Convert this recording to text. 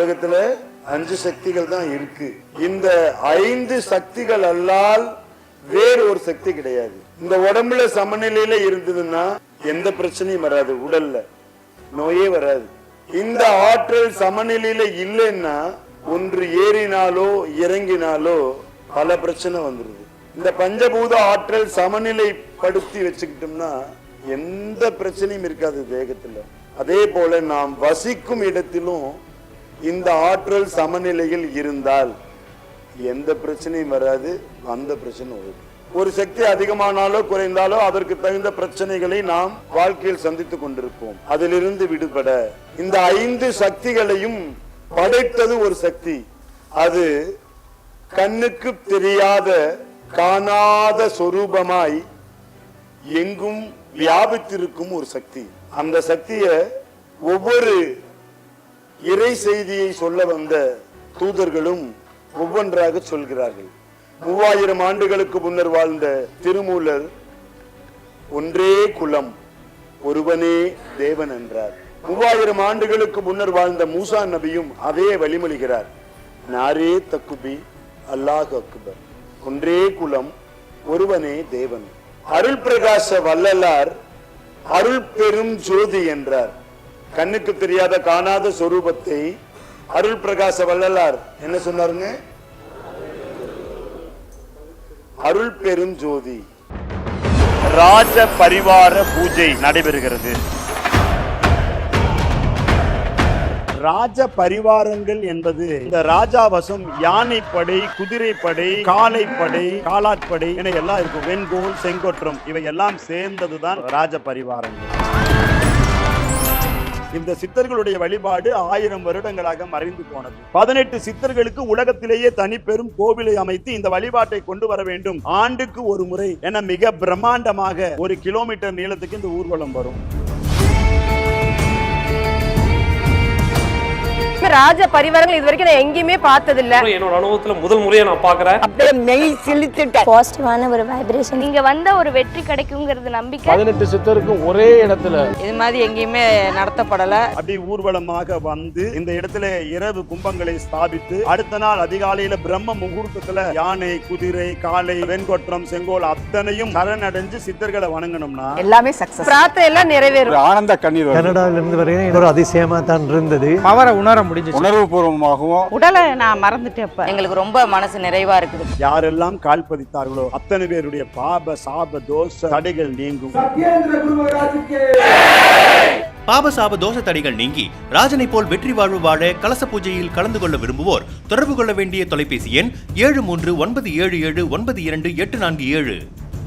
உலகத்துல அஞ்சு சக்திகள் தான் இருக்கு. இந்த ஐந்து சக்திகள் அல்லால் வேறு ஒரு சக்தி கிடையாது. இந்த உடம்புல சமநிலையில இருந்ததுன்னா எந்த பிரச்சனையும் வராது உடல்ல. நோயே வராது. இந்த ஆற்றல் சமநிலையில இல்லைன்னா ஒன்று ஏறினாலோ இறங்கினாலோ பல பிரச்சனை வந்துருது. இந்த பஞ்சபூத ஆற்றல் சமநிலைப்படுத்தி வச்சுக்கிட்டோம்னா எந்த பிரச்சனையும் இருக்காது தேகத்துல அதே போல நாம் வசிக்கும் இடத்திலும் இந்த ஆற்றல் சமநிலையில் இருந்தால் எந்த பிரச்சனையும் வராது அந்த பிரச்சனை வரும். ஒரு சக்தி அதிகமானாலோ குறைந்தாலோ அதற்கு தகுந்த பிரச்சனைகளை நாம் வாழ்க்கையில் சந்தித்துக் கொண்டிருப்போம். அதிலிருந்து விடுபட. இந்த ஐந்து சக்திகளையும் படைத்தது ஒரு சக்தி. அது கண்ணுக்கு தெரியாத காணாத சொரூபமாய் எங்கும் வியாபித்திருக்கும் ஒரு சக்தி. அந்த சக்தியை ஒவ்வொரு இறை செய்தியை சொல்ல வந்த தூதர்களும் ஒவ்வொன்றாக சொல்கிறார்கள். மூவாயிரம் ஆண்டுகளுக்கு முன்னர் வாழ்ந்த திருமூலர் ஒன்றே குலம் ஒருவனே தேவன் என்றார். மூவாயிரம் ஆண்டுகளுக்கு முன்னர் வாழ்ந்த மூசா நபியும் அதே வழிமொழிகிறார். நாரே தக்குபி அல்லாஹ் அக்பர். ஒன்றே குலம் ஒருவனே தேவன். அருள் பிரகாச வல்லலார் அருள் பெரும் ஜோதி என்றார். கண்ணுக்கு தெரியாத காணாத சொரூபத்தை அருள் பிரகாச வள்ளலார் என்ன சொன்னாருங்க? அருள் பெரும் ஜோதி. ராஜ பரிவார பூஜை நடைபெறுகிறது. ராஜ பரிவாரங்கள் என்பது இந்த ராஜாவசம் யானைப்படை குதிரைப்படை காளைப்படை காலாட்படை என எல்லாம் இருக்கும். வெண்கோல் செங்கோற்றம் இவை எல்லாம் சேர்ந்ததுதான் ராஜ பரிவாரங்கள். இந்த சித்தர்களுடைய வழிபாடு ஆயிரம் வருடங்களாக மறைந்து போனது. பதினெட்டு சித்தர்களுக்கு உலகத்திலேயே தனி பெரும் கோவிலை அமைத்து இந்த வழிபாட்டை கொண்டு வர வேண்டும். ஆண்டுக்கு ஒரு முறை. என மிக பிரம்மாண்டமாக ஒரு கிலோமீட்டர் நீளத்துக்கு இந்த ஊர்வலம் வரும். ராஜ பரிவாரங்கள் இது வரைக்கும் நான் எங்கேயுமே பார்த்தது இல்ல என்னோட அனுபவத்துல முதல் முறையா நான் பாக்குறேன் அப்படியே மெய் சிலித்துட்டேன். பாசிட்டிவான ஒரு வைப்ரேஷன் நீங்க வந்த ஒரு வெற்றி கிடைக்குங்கிறது நம்பிக்கை. பதினெட்டு சித்தருக்கும் ஒரே இடத்துல. இது மாதிரி எங்கேயுமே நடத்தப்படல. அப்படி ஊர்வலமாக வந்து இந்த இடத்துல இரவு கும்பங்களை ஸ்தாபித்து அடுத்த நாள் அதிகாலையில பிரம்ம முகூர்த்தத்துல யானை குதிரை காளை வெண்கொற்றம் செங்கோல் அத்தனையும் சரணடைஞ்சு சித்தர்களை வணங்கணும்னா எல்லாமே சக்சஸ் பிரார்த்தனை எல்லாம் நிறைவேறும் ஆனந்த கண்ணீர் கனடாவிலிருந்து வரையும் ஒரு அதிசயமா தான் இருந்தது. பவரை உணர முடிஞ்சு உணர்வு பூர்வமாகவும் உடலை நான் மறந்துட்டேன் எங்களுக்கு ரொம்ப மனசு நிறைவா இருக்குது. யாரெல்லாம் கால் பதித்தார்களோ அத்தனை பேருடைய பாப சாப தோஷ தடைகள் நீங்கும். பாபசாப தோஷ தடைகள் நீங்கி ராஜனை போல் வெற்றி வாழ்வு வாழ கலச பூஜையில் கலந்து கொள்ள விரும்புவோர் தொடர்பு கொள்ள வேண்டிய தொலைபேசி எண் ஏழு மூன்று ஒன்பது ஏழு ஏழு ஒன்பது இரண்டு எட்டு நான்கு ஏழு.